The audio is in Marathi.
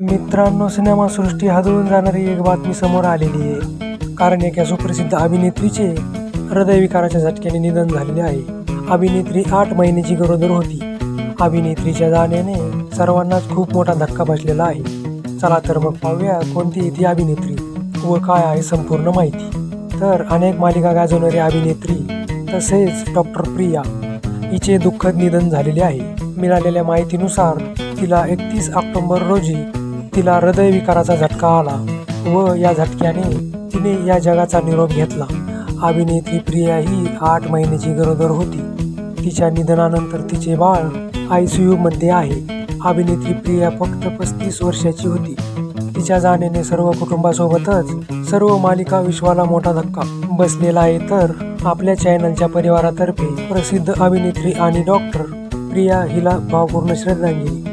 मित्रांनो सिनेमासृष्टी हादळून जाणारी एक बातमी समोर आलेली आहे. कारण एका सुप्रसिद्ध अभिनेत्रीचे हृदयविकाराच्या झटक्याने निधन झालेले आहे. अभिनेत्री आठ महिन्याची गरोदर होती. अभिनेत्रीच्या जाण्याने सर्वांनाच खूप मोठा धक्का बसलेला आहे. चला तर मग पाहूया कोणती ती अभिनेत्री व काय आहे संपूर्ण माहिती. तर अनेक मालिका गाजवणारी अभिनेत्री तसेच डॉक्टर प्रिया हिचे दुःखद निधन झालेले आहे. मिळालेल्या माहितीनुसार तिला एकतीस ऑक्टोंबर रोजी तिला हृदयविकाराचा झटका आला व या झटक्याने तिने या जगाचा निरोप घेतला. अभिनेत्री प्रिया ही आठ महिन्याची गरोदर होती. तिच्या निधनानंतर तिचे बाळ आय सी मध्ये आहे. अभिनेत्री प्रिया फक्त पस्तीस वर्षाची होती. तिच्या जाण्याने सर्व कुटुंबासोबतच सर्व मालिका विश्वाला मोठा धक्का बसलेला आहे तर आपल्या चॅनलच्या परिवारातर्फे प्रसिद्ध अभिनेत्री आणि डॉक्टर प्रिया हिला भावपूर्ण श्रद्धांजली.